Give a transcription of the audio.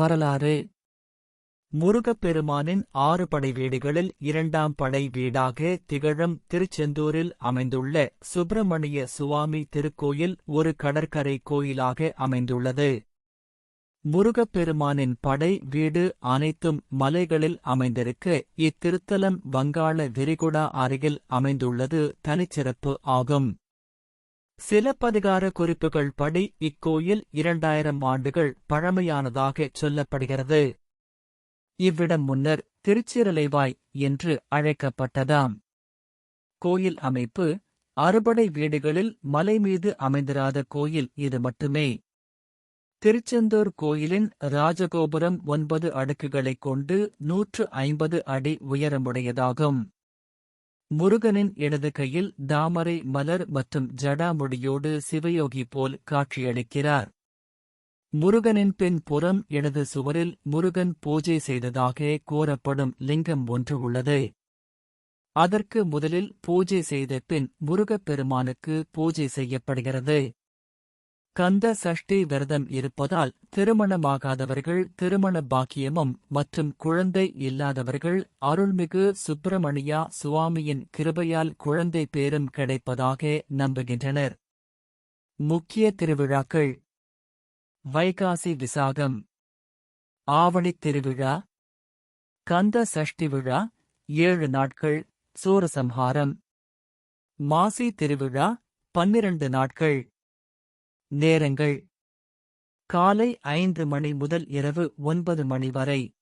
வரலாறு. முருகப்பெருமானின் ஆறு படை வீடுகளில் இரண்டாம் படை வீடாக திகழும் திருச்செந்தூரில் அமைந்துள்ள சுப்பிரமணிய சுவாமி திருக்கோயில் ஒரு கடற்கரை கோயிலாக அமைந்துள்ளது. முருகப்பெருமானின் படை வீடு அனைத்தும் மலைகளில் அமைந்திருக்க இத்திருத்தலம் வங்காள விரிகுடா அருகில் அமைந்துள்ளது தனிச்சிறப்பு ஆகும். சிலப்பதிகார குறிப்புகள் படி இக்கோயில் இரண்டாயிரம் ஆண்டுகள் பழமையானதாகச் சொல்லப்படுகிறது. இவ்விடம் முன்னர் திருச்சிரலைவாய் என்று அழைக்கப்பட்டதாம். கோயில் அமைப்பு அறுபடை வீடுகளில் மலை மீது அமைந்திராத கோயில் இது மட்டுமே. திருச்செந்தூர் கோயிலின் ராஜகோபுரம் ஒன்பது அடுக்குகளைக் கொண்டு நூற்று ஐம்பது அடி உயரமுடையதாகும். முருகனின் இடது கையில் தாமரை மலர் மற்றும் ஜடாமுடியோடு சிவயோகி போல் காட்சியளிக்கிறார். முருகனின் பின் புறம் இடது சுவரில் முருகன் பூஜை செய்ததாக கூறப்படும் லிங்கம் ஒன்று உள்ளது. அதற்கு முதலில் பூஜை செய்த பின் முருகப்பெருமானுக்கு பூஜை செய்யப்படுகிறது. கந்த சஷ்டி விரதம் இருப்பதால் திருமணமாகாதவர்கள் திருமண பாக்கியமும் மற்றும் குழந்தை இல்லாதவர்கள் அருள்மிகு சுப்பிரமணியா சுவாமியின் கிருபையால் குழந்தை பேரும் கிடைப்பதாக நம்புகின்றனர். முக்கிய திருவிழாக்கள். வைகாசி விசாகம். ஆவணித் திருவிழா. கந்த சஷ்டி விழா. ஏழு நாட்கள். சூரசம்ஹாரம். மாசி திருவிழா. பன்னிரண்டு நாட்கள். நேரங்கள். காலை ஐந்து மணி முதல் இரவு ஒன்பது மணி வரை.